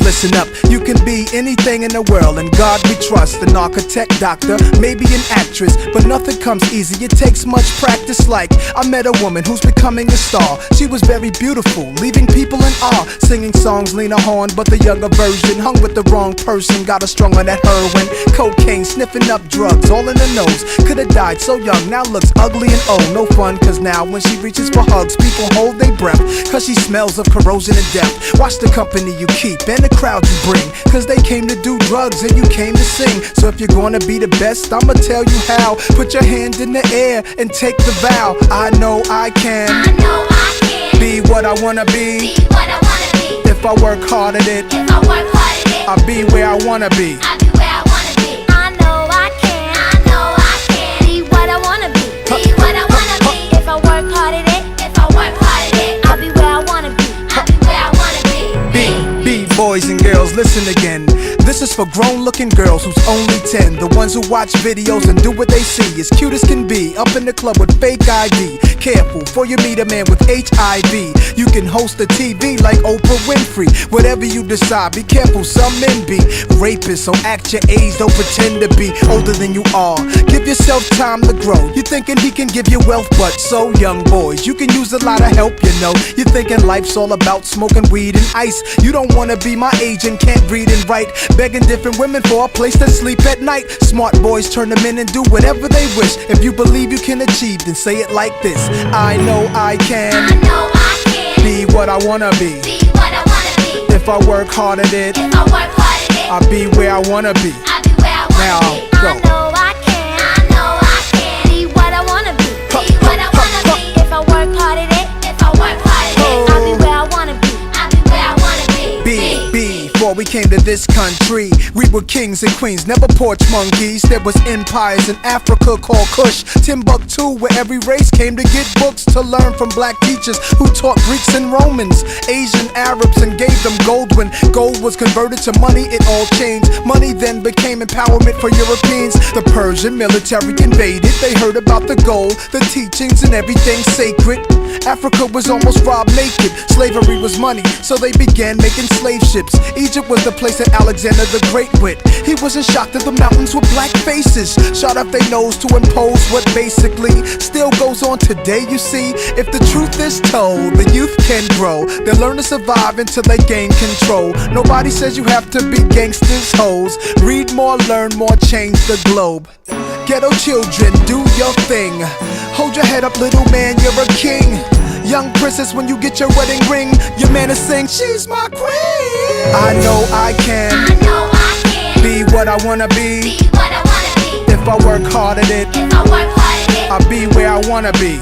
listen up. You can be anything in the world, and God we trust. An architect, doctor, maybe an actress, but nothing comes easy. It takes much practice. Like I met a woman who's becoming a star. She was very beautiful, leaving people in awe. Singing songs, Lena Horne, but the younger version hung with the wrong person. Got a strung on that heroin, cocaine, sniffing up drugs, all in the nose. Could've died so young, now looks ugly and old. No fun, cause now when she reaches for hugs, people hold their breath. Cause she smells of corrosion and death. Watch the company you keep and the crowd you bring. Cause they came to do drugs and you came to sing. So if you're gonna be the best, I'ma tell you how. Put your hand in the air and take the vow. I know I can I know I can be what I wanna be. be I wanna be. If I work hard at it, If I work hard at it, I'll be where I wanna be. I boys and girls, listen again. This is for grown looking girls who's only 10. The ones who watch videos and do what they see. As cute as can be, up in the club with fake ID. Careful, for you meet a man with HIV. You can host a TV like Oprah Winfrey. Whatever you decide, be careful, some men be rapists. So act your age, don't pretend to be older than you are. Give yourself time to grow. You're thinking he can give you wealth, but so young boys, you can use a lot of help, you know. You're thinking life's all about smoking weed and ice. You don't wanna be my age and can't read and write. Begging different women for a place to sleep at night. Smart boys turn them in and do whatever they wish. If you believe you can achieve, then say it like this I know I can. I know I can be what I wanna be. be what I wanna be. If I work hard at it, If I work hard at it, I'll be where I wanna be. I'll be where I wanna Now, be. go. This country, we were kings and queens, never porch monkeys. There was empires in Africa called Kush, Timbuktu, where every race came to get books to learn from black teachers who taught Greeks and Romans, Asian Arabs, and gave them gold. When gold was converted to money, it all changed. Money then became empowerment for Europeans. The Persian military invaded, they heard about the gold, the teachings, and everything sacred. Africa was almost robbed naked. Slavery was money, so they began making slave ships. Egypt was the place that Alexander the Great with. He wasn't shocked that the mountains were black faces. Shot up their nose to impose what basically still goes on today, you see. If the truth is told, the youth can grow. They'll learn to survive until they gain control. Nobody says you have to be gangsters, hoes. Read more, learn more, change the globe. Ghetto children, do your thing. Hold your head up, little man, you're a king. Young princess, when you get your wedding ring, your man is saying, She's my queen. I know I can I know I can be what I wanna be. be what I wanna be. If I work hard at it, If I work hard at it, I'll be where I wanna be.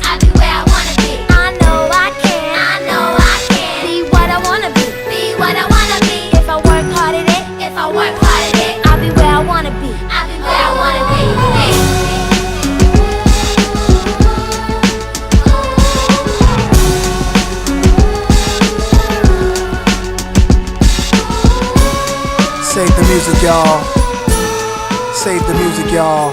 Save the music, y'all. Save the music, y'all.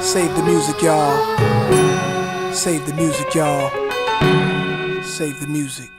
Save the music, y'all. Save the music, y'all. Save the music.